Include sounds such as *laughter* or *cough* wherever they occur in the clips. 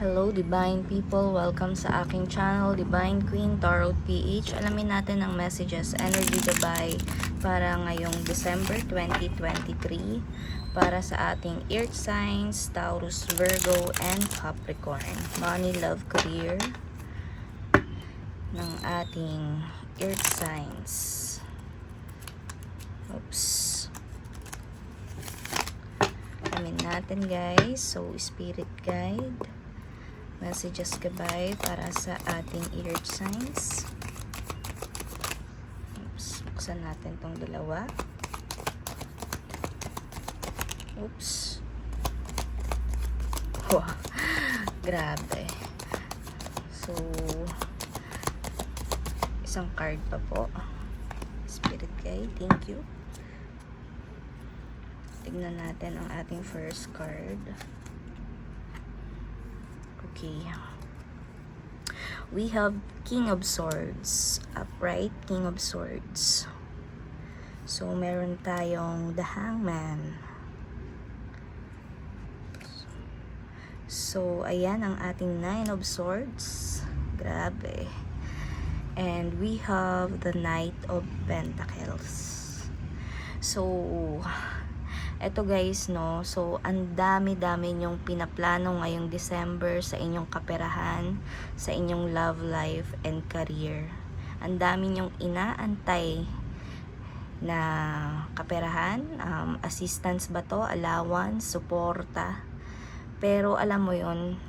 Hello Divine People, welcome sa aking channel Divine Queen Tarot PH. Alamin natin ang messages Energy Dubai para ngayong December 2023 para sa ating Earth signs, Taurus, Virgo, and Capricorn. Money, love, career ng ating Earth signs. Oops. Alamin natin guys. So, Spirit Guide messages gabay para sa ating earth signs. Oops, buksan natin tong dalawa. Oops. *laughs* Wow. Grabe. So, isang card pa po. Spirit guide, thank you. Tignan natin ang ating first card. Okay. We have King of Swords. Upright King of Swords. So, meron tayong The Hangman. So, ayan ang ating Nine of Swords. Grabe. And we have the Knight of Pentacles. So, eto guys, no. So, ang dami-dami nyong pinaplano ngayong December sa inyong kaperahan, sa inyong love life and career. Ang dami nyong inaantay na kaperahan, um, assistance ba to, allowance, suporta. Pero alam mo yon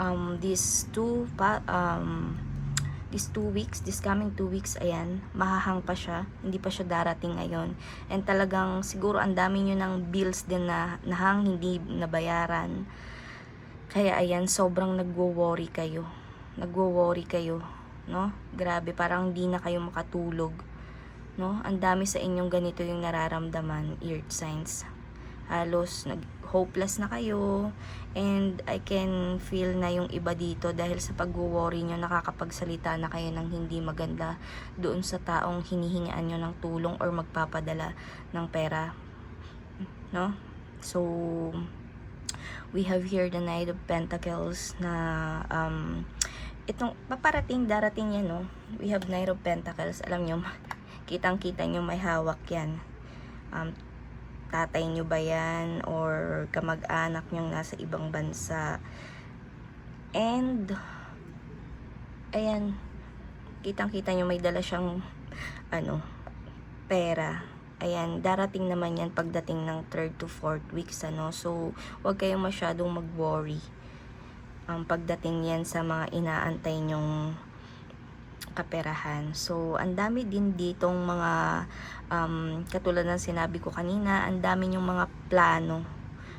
um, these two um, these two weeks, this coming two weeks, ayan, mahahang pa siya. Hindi pa siya darating ngayon. And talagang siguro ang dami nyo ng bills din na nahang hindi nabayaran. Kaya ayan, sobrang nagwo-worry kayo. Nagwo-worry kayo, no? Grabe, parang hindi na kayo makatulog. No? Ang dami sa inyong ganito yung nararamdaman, earth signs. Halos nag hopeless na kayo and I can feel na yung iba dito dahil sa pag-worry nyo nakakapagsalita na kayo ng hindi maganda doon sa taong hinihingaan nyo ng tulong or magpapadala ng pera no? So we have here the Knight of Pentacles na um, itong paparating darating yan no? We have Knight of Pentacles. Alam nyo *laughs* kitang kita nyo may hawak yan. Um, tatay nyo ba yan? Or kamag-anak nyo nasa ibang bansa? And ayan kitang kita nyo may dala siyang ano pera. Ayan darating naman yan pagdating ng third to fourth weeks ano. So wag kayong masyadong mag worry um, pagdating yan sa mga inaantay nyong kaperahan. So, ang dami din ditong mga, um, katulad ng sinabi ko kanina, ang dami yung mga plano.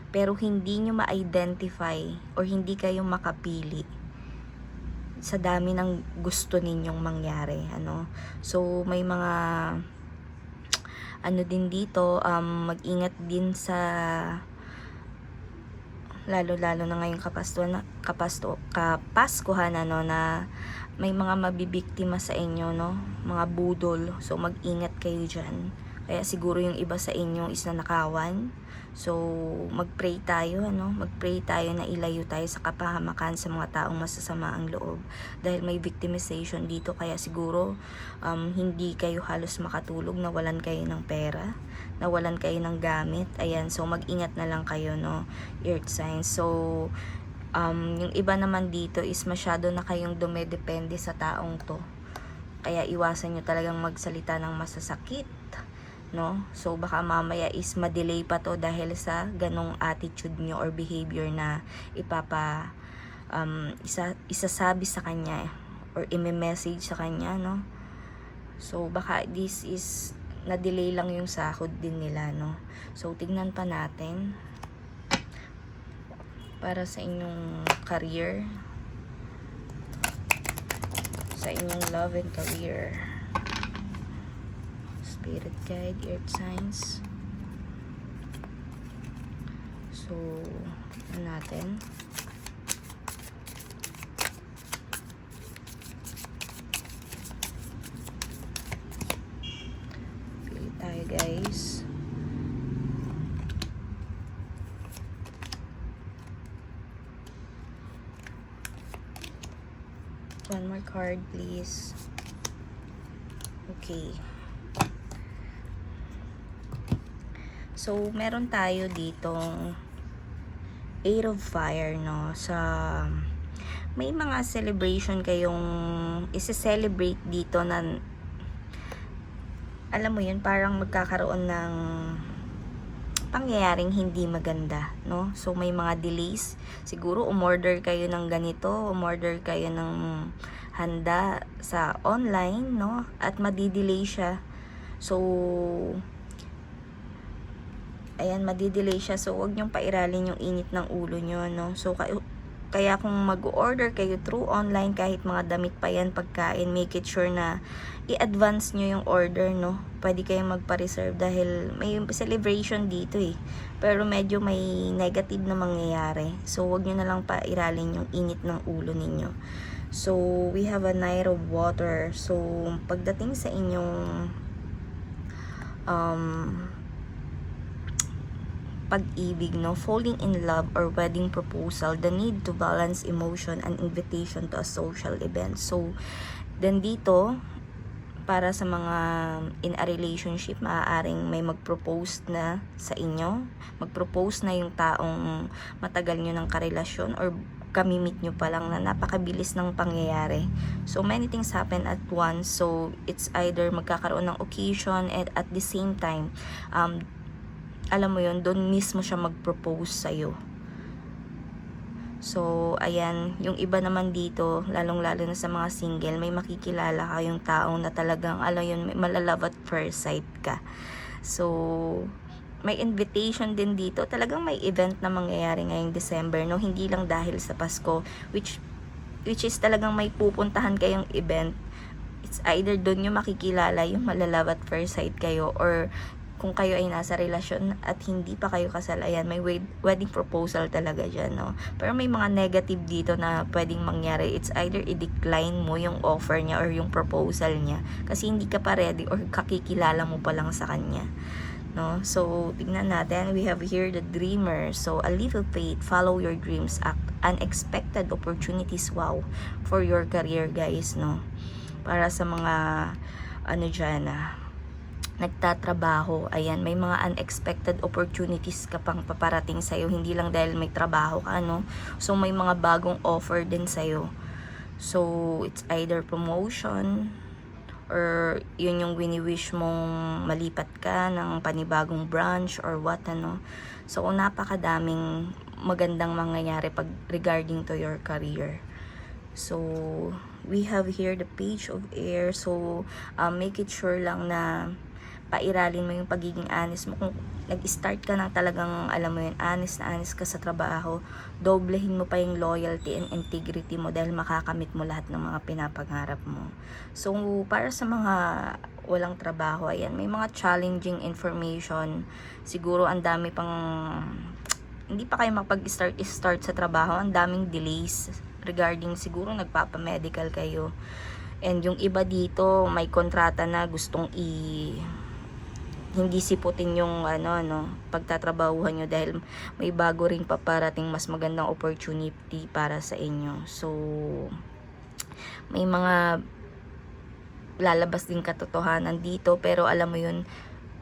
Pero hindi nyo ma-identify or hindi kayo makapili sa dami ng gusto ninyong mangyari. Ano? So, may mga ano din dito, um, mag-ingat din sa lalo-lalo na ngayong kapastuhan, kapasto, kapaskuhan ano, na may mga mabibiktima sa inyo, no? Mga budol. So, mag-ingat kayo dyan. Kaya siguro yung iba sa inyo is nanakawan. So, mag-pray tayo, ano? Mag-pray tayo na ilayo tayo sa kapahamakan sa mga taong masasama ang loob. Dahil may victimization dito, kaya siguro um, hindi kayo halos makatulog, nawalan kayo ng pera, nawalan kayo ng gamit. Ayan, so mag-ingat na lang kayo, no? Earth signs. So, um, yung iba naman dito is masyado na kayong dumedepende sa taong to. Kaya iwasan nyo talagang magsalita ng masasakit no? So baka mamaya is ma-delay pa to dahil sa ganong attitude nyo or behavior na ipapa um, isa, isasabi sa kanya or i-message sa kanya, no? So baka this is na-delay lang yung sahod din nila, no? So tignan pa natin para sa inyong career sa inyong love and career spirit guide, earth signs. So, ano natin? Pili tayo guys. One more card, please. Okay. So, meron tayo ditong Eight of Fire, no? Sa may mga celebration kayong isi-celebrate dito na alam mo yun, parang magkakaroon ng pangyayaring hindi maganda, no? So, may mga delays. Siguro, umorder kayo ng ganito, umorder kayo ng handa sa online, no? At madidelay siya. So, ayan, madidelay siya. So, huwag niyong pairalin yung init ng ulo nyo, no? So, kayo, kaya kung mag-order kayo through online, kahit mga damit pa yan, pagkain, make it sure na i-advance nyo yung order, no? Pwede kayong magpa-reserve dahil may celebration dito eh. Pero medyo may negative na mangyayari. So, wag nyo na lang pairalin yung init ng ulo ninyo. So, we have a Knight of Water. So, pagdating sa inyong um, pag-ibig, no? Falling in love or wedding proposal, the need to balance emotion and invitation to a social event. So, then dito, para sa mga in a relationship, maaaring may mag-propose na sa inyo. Mag-propose na yung taong matagal nyo ng karelasyon or kamimit nyo pa lang na napakabilis ng pangyayari. So, many things happen at once. So, it's either magkakaroon ng occasion and at the same time, um, alam mo yun, doon mismo siya mag-propose sa'yo. So, ayan, yung iba naman dito, lalong-lalo na sa mga single, may makikilala ka yung taong na talagang, alam yun, may malalove at first sight ka. So, may invitation din dito. Talagang may event na mangyayari ngayong December, no? Hindi lang dahil sa Pasko, which, which is talagang may pupuntahan kayong event. It's either doon yung makikilala yung malalove at first sight kayo or kung kayo ay nasa relasyon at hindi pa kayo kasal, ayan, may wed- wedding proposal talaga dyan, no? Pero may mga negative dito na pwedeng mangyari. It's either i-decline mo yung offer niya or yung proposal niya. Kasi hindi ka pa ready or kakikilala mo pa lang sa kanya. No? So, tignan natin. We have here the dreamer. So, a little faith. Follow your dreams. Act. Unexpected opportunities. Wow. For your career, guys, no? Para sa mga, ano dyan, ah, nagtatrabaho, ayan, may mga unexpected opportunities ka pang paparating sa'yo, hindi lang dahil may trabaho ka, no? So, may mga bagong offer din sa'yo. So, it's either promotion, or yun yung wini-wish mong malipat ka ng panibagong branch or what, ano. So, napakadaming magandang mangyayari pag regarding to your career. So, we have here the page of air. So, um, make it sure lang na pairalin mo yung pagiging honest mo. Kung nag-start ka na talagang, alam mo yun, honest na honest ka sa trabaho, doblehin mo pa yung loyalty and integrity mo dahil makakamit mo lahat ng mga pinapangarap mo. So, para sa mga walang trabaho, ayan, may mga challenging information. Siguro, ang dami pang hindi pa kayo makapag-start start sa trabaho, ang daming delays regarding siguro nagpapa-medical kayo. And yung iba dito, may kontrata na gustong i hindi siputin yung ano no pagtatrabahuhan nyo dahil may bago ring paparating mas magandang opportunity para sa inyo. So may mga lalabas din katotohanan dito pero alam mo yun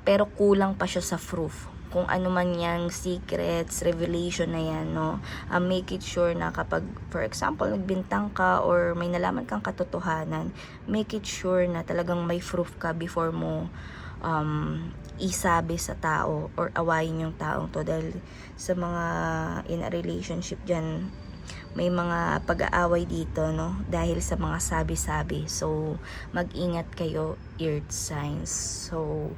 pero kulang pa siya sa proof kung ano man yang secrets, revelation na yan, no? Um, make it sure na kapag, for example, nagbintang ka or may nalaman kang katotohanan, make it sure na talagang may proof ka before mo um, isabi sa tao or awayin yung taong to dahil sa mga in a relationship dyan may mga pag-aaway dito no? Dahil sa mga sabi-sabi. So mag-ingat kayo earth signs. So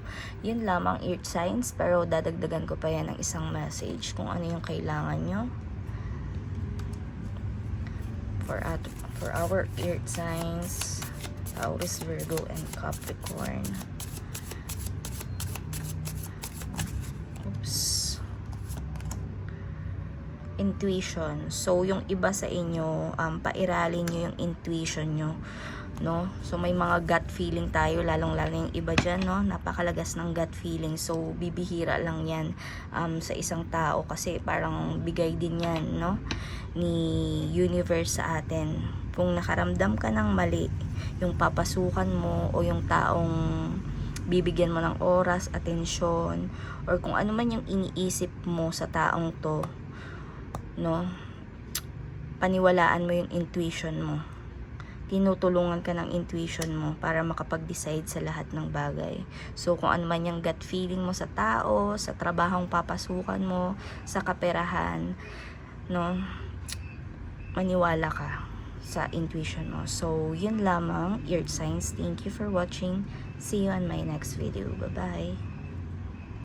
yun lamang earth signs pero dadagdagan ko pa yan ng isang message kung ano yung kailangan nyo for, at, for our earth signs. Taurus, Virgo, and Capricorn Oops. Intuition. So, yung iba sa inyo, um, pairalin nyo yung intuition nyo. no? So may mga gut feeling tayo lalong lalo yung iba diyan, no? Napakalagas ng gut feeling. So bibihira lang 'yan um, sa isang tao kasi parang bigay din 'yan, no? ni universe sa atin. Kung nakaramdam ka ng mali, yung papasukan mo o yung taong bibigyan mo ng oras, atensyon, or kung ano man yung iniisip mo sa taong to, no? Paniwalaan mo yung intuition mo tinutulungan ka ng intuition mo para makapag-decide sa lahat ng bagay. So, kung ano man yung gut feeling mo sa tao, sa trabahong papasukan mo, sa kaperahan, no, maniwala ka sa intuition mo. So, yun lamang, Earth Signs. Thank you for watching. See you on my next video. Bye-bye.